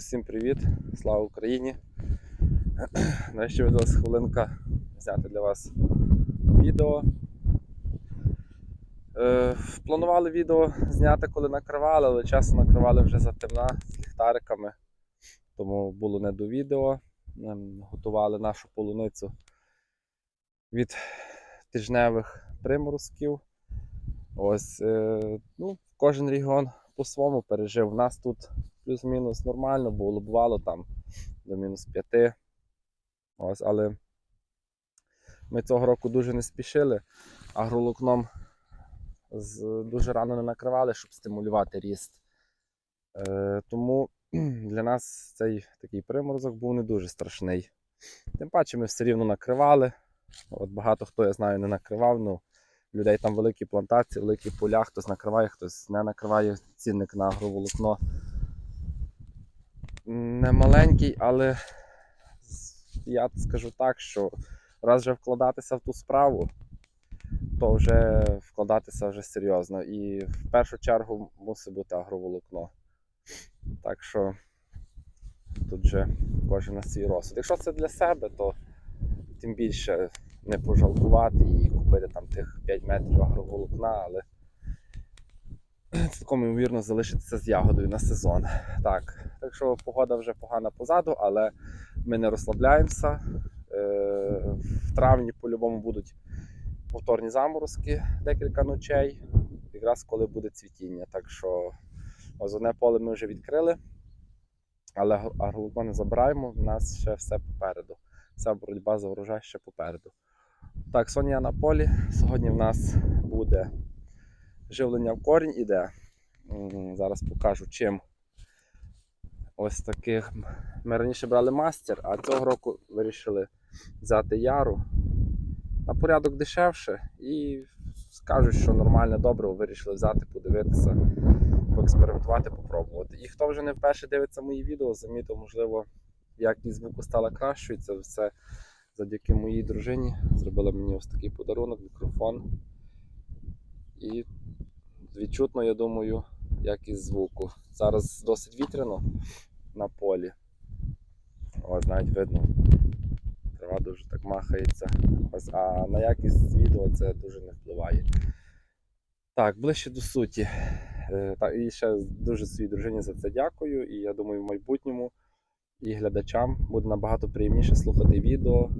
Усім привіт, слава Україні! Нарешті видалась хвилинка зняти для вас відео. Е, планували відео зняти, коли накривали, але часу накривали вже затемна з ліхтариками, тому було не до відео. Ем, Готували нашу полуницю від тижневих приморозків. Ось, е, ну, кожен регіон по-своєму пережив. У нас тут плюс-мінус нормально, було бувало там до мінус 5. Ось, але ми цього року дуже не спішили, агролукном дуже рано не накривали, щоб стимулювати ріст. Е, тому для нас цей такий приморозок був не дуже страшний. Тим паче ми все рівно накривали. От Багато хто я знаю не накривав. Ну, людей там великі плантації, великі поля, хтось накриває, хтось не накриває цінник на агроволокно. Не маленький, але я скажу так, що раз вже вкладатися в ту справу, то вже вкладатися вже серйозно. І в першу чергу мусить бути агроволокно. Так що тут вже кожен на свій розсуд. Якщо це для себе, то тим більше не пожалкувати і купити там тих 5 метрів агроволокна, але цілком ймовірно залишитися з ягодою на сезон. Так, так що погода вже погана позаду, але ми не розслабляємося. Е, В травні по-любому будуть повторні заморозки декілька ночей, якраз коли буде цвітіння. Так що ось одне поле ми вже відкрили, але аг- не забираємо, в нас ще все попереду. Вся боротьба за врожай ще попереду. Так, Соня на полі. Сьогодні в нас буде живлення в корінь іде. Зараз покажу чим. Ось таких. Ми раніше брали мастер, а цього року вирішили взяти яру. На порядок дешевше і скажуть, що нормальне добре, вирішили взяти, подивитися, поекспериментувати, попробувати. І хто вже не вперше дивиться мої відео, замітив, можливо, якість звуку стала кращою. Це все завдяки моїй дружині. Зробила мені ось такий подарунок, мікрофон. І відчутно, я думаю, якість звуку. Зараз досить вітряно на полі. Ось навіть видно. Трава дуже так махається. Ось, а на якість відео це дуже не впливає. Так, ближче до суті. Е, та, і ще дуже своїй дружині за це дякую. І я думаю, в майбутньому і глядачам буде набагато приємніше слухати відео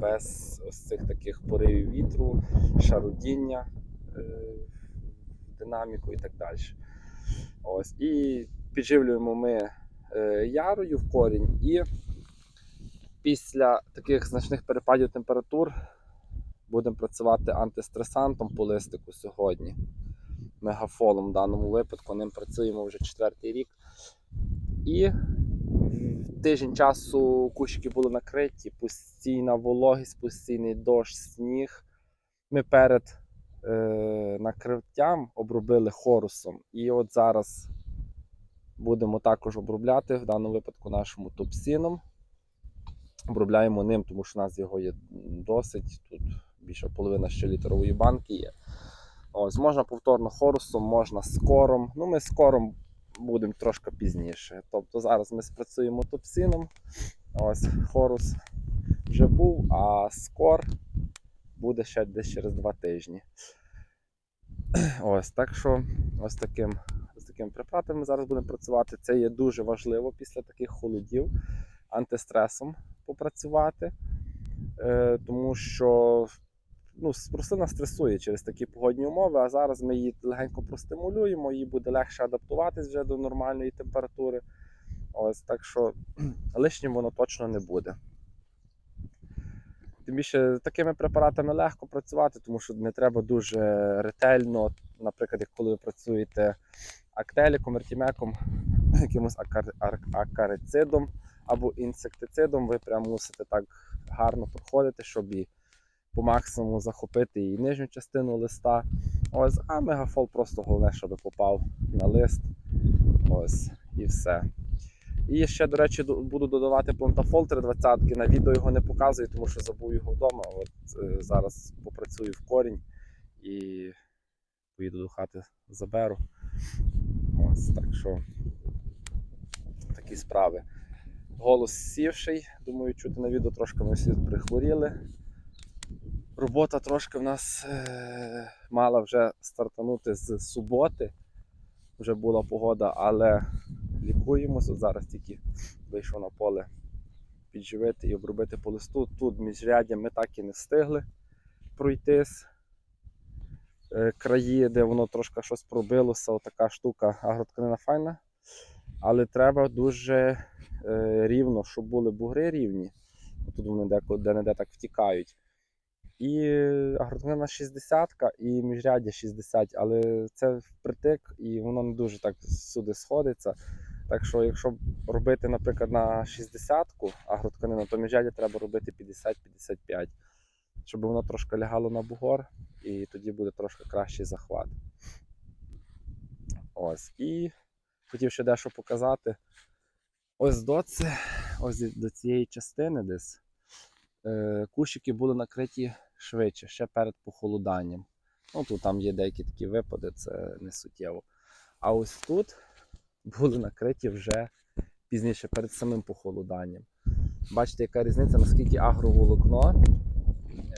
без ось цих таких поривів вітру, шарудіння е, динаміку і так далі. Ось. І підживлюємо ми е, ярою в корінь, і після таких значних перепадів температур будемо працювати антистресантом по листику сьогодні. Мегафолом в даному випадку. Ним працюємо вже четвертий рік. І тиждень часу кущики були накриті, постійна вологість, постійний дощ, сніг. Ми перед е, накриттям обробили хорусом. І от зараз будемо також обробляти, в даному випадку нашому топсіном. Обробляємо ним, тому що у нас його є досить. Тут більше половина ще літрової банки є. Ось, можна повторно хорусом, можна скором. Ну, ми скором будемо трошки пізніше. Тобто зараз ми спрацюємо топсином. Ось хорус вже був, а скор буде ще десь через два тижні. Ось так що ось таким, ось таким препаратом ми зараз будемо працювати. Це є дуже важливо після таких холодів антистресом попрацювати, е, тому що ну, рослина стресує через такі погодні умови, а зараз ми її легенько простимулюємо, їй буде легше адаптуватись вже до нормальної температури. Ось так що лишнім воно точно не буде. Тим більше такими препаратами легко працювати, тому що не треба дуже ретельно, наприклад, коли ви працюєте актеліком, ертімеком, якимось акар- ар- акарицидом або інсектицидом, ви прям мусите так гарно проходити, щоб і по максимуму захопити і нижню частину листа. Ось, а мегафол просто головне, щоб попав на лист. Ось, і все. І ще, до речі, буду додавати плантафол 320 На відео його не показую, тому що забув його вдома. От е, зараз попрацюю в корінь і поїду до хати заберу. Ось так що такі справи. Голос сівший, думаю, чути на відео трошки ми всі прихворіли. Робота трошки в нас е, мала вже стартанути з суботи. Вже була погода, але От Зараз тільки вийшов на поле підживити і обробити по листу. Тут міжряддя ми так і не встигли пройтись. Е, Краї, де воно трошки щось пробилося, отака штука, агротканина файна. Але треба дуже е, рівно, щоб були бугри рівні. Тут вони де-не-де так втікають. І агротканина 60 і міжряддя 60, але це впритик і воно не дуже так сюди сходиться. Так що, якщо робити, наприклад, на 60-ку агротканину, то міжряддя треба робити 50-55, щоб воно трошки лягало на бугор, і тоді буде трошки кращий захват. Ось. І хотів ще дещо показати. Ось до, це, ось до цієї частини десь е, кущики були накриті швидше, ще перед похолоданням. Ну, тут там є деякі такі випади, це не суттєво. А ось тут були накриті вже пізніше, перед самим похолоданням. Бачите, яка різниця, наскільки агроволокно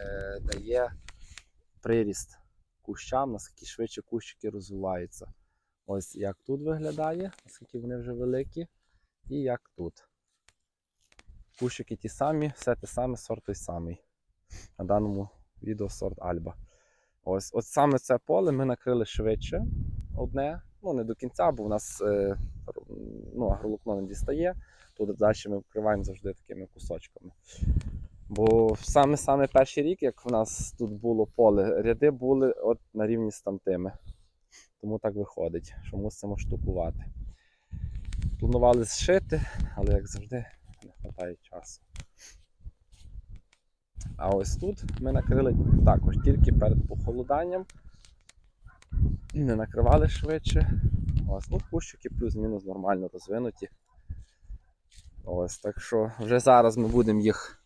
е, дає приріст кущам, наскільки швидше кущики розвиваються. Ось як тут виглядає, наскільки вони вже великі, і як тут. Кущики ті самі, все те саме, сорт той самий. На даному відео сорт Альба. Ось, от саме це поле ми накрили швидше одне. Ну, не до кінця, бо в нас е, ну, агролукно не дістає. Тут далі ми вкриваємо завжди такими кусочками. Бо саме-саме перший рік, як в нас тут було поле, ряди були от на рівні з тамтими. Тому так виходить, що мусимо штукувати. Планували зшити, але як завжди не вистачає часу. А ось тут ми накрили також тільки перед похолоданням. Не накривали швидше. Ось, ну, кущики плюс-мінус нормально розвинуті. Ось, так що вже зараз ми будемо їх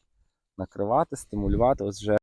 накривати, стимулювати. Ось вже